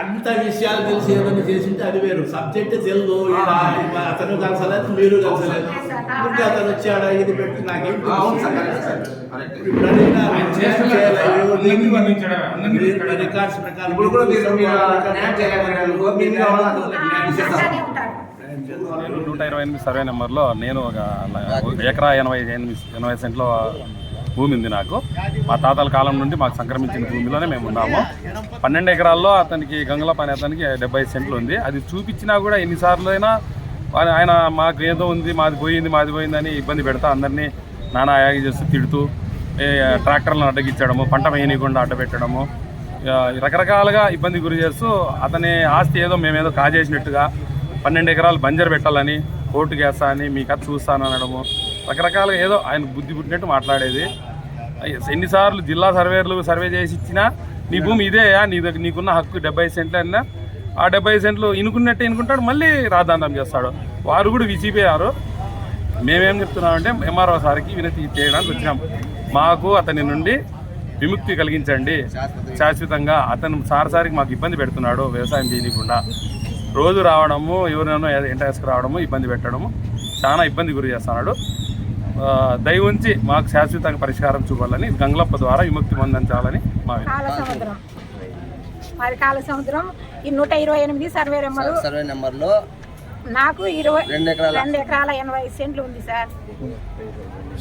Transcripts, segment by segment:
అంత విషయాలు తెలిసి ఏదైనా చేసింటే అది వేరు. సబ్జెక్ట్ తెలుగు అతను కలిసలేదు మీరు కలిసలేదు. ఇంకా అతను వచ్చాడు ఇది పెట్టి నాకేం ఇప్పుడు. రికార్డ్స్ ప్రకారం నూట ఇరవై ఎనిమిది సర్వే నెంబర్లో నేను ఒక ఒక ఎకరా ఎనభై ఎనిమిది ఎనభై సెంట్లో భూమి ఉంది నాకు. మా తాతల కాలం నుండి మాకు సంక్రమించిన భూమిలోనే మేము ఉన్నాము. పన్నెండు ఎకరాల్లో అతనికి గంగల పని అతనికి డెబ్బై సెంట్లు ఉంది. అది చూపించినా కూడా ఎన్నిసార్లు అయినా ఆయన మాకు ఏదో ఉంది మాది పోయింది మాది పోయింది అని ఇబ్బంది పెడతా అందరినీ నానా యాగి చేస్తూ తిడుతూ ట్రాక్టర్లను అడ్డగించడము పంట వేయనీయకుండా అడ్డపెట్టడము రకరకాలుగా ఇబ్బంది గురి చేస్తూ అతని ఆస్తి ఏదో మేమేదో కాజేసినట్టుగా పన్నెండు ఎకరాలు బంజర్ పెట్టాలని కోర్టు వేస్తా అని మీ కథ చూస్తాను అనడము రకరకాలుగా ఏదో ఆయన బుద్ధి పుట్టినట్టు మాట్లాడేది. ఎన్నిసార్లు జిల్లా సర్వేర్లు సర్వే చేసి ఇచ్చినా నీ భూమి ఇదేయా? నీ దగ్గర నీకున్న హక్కు డెబ్బై సెంట్లు అన్నా. ఆ డెబ్బై సెంట్లు ఇనుకున్నట్టే ఇనుకుంటాడు మళ్ళీ రాద్ధాంతం చేస్తాడు. వారు కూడా విసిపోయారు మేమేం చెప్తున్నామంటే ఎంఆర్ఓ సార్కి వినతి చేయడానికి వచ్చినాం. మాకు అతని నుండి విముక్తి కలిగించండి. శాశ్వతంగా. అతను సార్ సారికి మాకు ఇబ్బంది పెడుతున్నాడు వ్యవసాయం చేయకుండా రోజు రావడము ఎవరినైనా ఎంటర్స్కి రావడము ఇబ్బంది పెట్టడము చాలా ఇబ్బంది గురి చేస్తున్నాడు. దయ ఉంచి మాకు శాశ్వతంగా పరిష్కారం చూపాలని గంగలప్ప ద్వారా విముక్తి పొందించాలని మా సముద్రం మరి కాల సముద్రం ఈ నూట ఇరవై ఎనిమిది సర్వే నెంబరు. సర్వే నెంబర్లో నాకు ఇరవై రెండు ఎకరాల రెండు ఎకరాల ఎనభై సెంట్లు ఉంది సార్.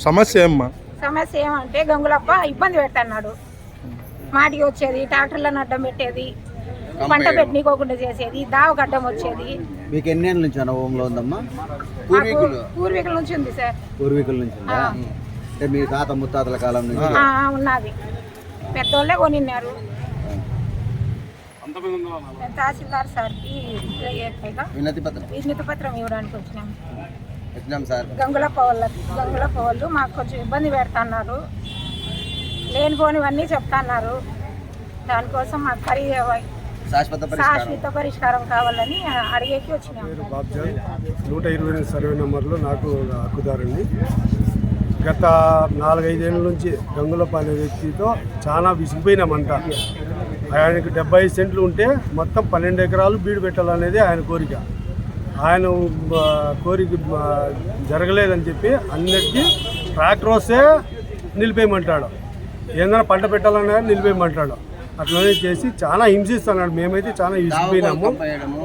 సమస్య ఏమ్మా? సమస్య ఏమంటే గంగులప్ప ఇబ్బంది పెడుతున్నాడు. మాటికి వచ్చేది ట్రాక్టర్లను అడ్డం పెట్టేది. పంట పెట్టనీకోకుండా చేసేది దావ గడ్డం వచ్చేది. మీకు ఎన్ని ఏళ్ళ నుంచి అనుభవంలో ఉందమ్మా పూర్వీకులు? పూర్వీకుల నుంచి ఉంది సార్. పూర్వీకుల నుంచి ఉందా? అంటే మీ తాత ముత్తాతల కాలం నుంచి? ఉన్నది. పెద్దోళ్ళే కొనిన్నారు. తహసీల్దార్ సార్కి వినతి పత్రం. విజ్ఞత పత్రం ఇవ్వడానికి వచ్చినాం. ఇచ్చినాం సార్. గంగులప్ప వాళ్ళ గంగులప్ప వాళ్ళు మాకు కొంచెం ఇబ్బంది పెడుతున్నారు. లేనిపోనివన్నీ చెప్తున్నారు. దానికోసం మాకు పరి శాశ్వత పరిష్కారం. శాశ్వత పరిష్కారం కావాలని అడిగేకి బాబ్జాన్ నూట ఇరవై ఎనిమిది సర్వే నెంబర్లో నాకు ఒక హక్కుదారుంది గత నాలుగైదేళ్ళ నుంచి గంగులప్ప అనే వ్యక్తితో చాలా విసిగిపోయినామంట. ఆయనకు డెబ్బై సెంట్లు ఉంటే మొత్తం పన్నెండు ఎకరాలు బీడు పెట్టాలనేది ఆయన కోరిక. ఆయన కోరిక జరగలేదని చెప్పి అన్నిటికీ ట్రాక్టర్ వస్తే నిలిపేయమంటాడు. ఏదైనా పంట పెట్టాలన్నా నిలిపేయమంటాడు. అట్లనే చేసి చాలా హింసిస్తున్నాడు. మేమైతే చాలా కంపేయడము.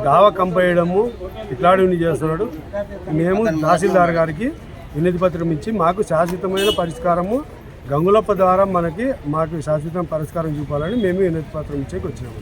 దావా కంపేయడము ఇట్లాంటివన్నీ చేస్తున్నాడు. మేము తహసీల్దార్ గారికి వినతి పత్రం ఇచ్చి మాకు శాశ్వతమైన పరిష్కారము గంగులప్ప ద్వారా మనకి మాకు శాశ్వతమైన పరిష్కారం చూపాలని మేము వినతి పత్రం ఇచ్చేకి వచ్చినాము.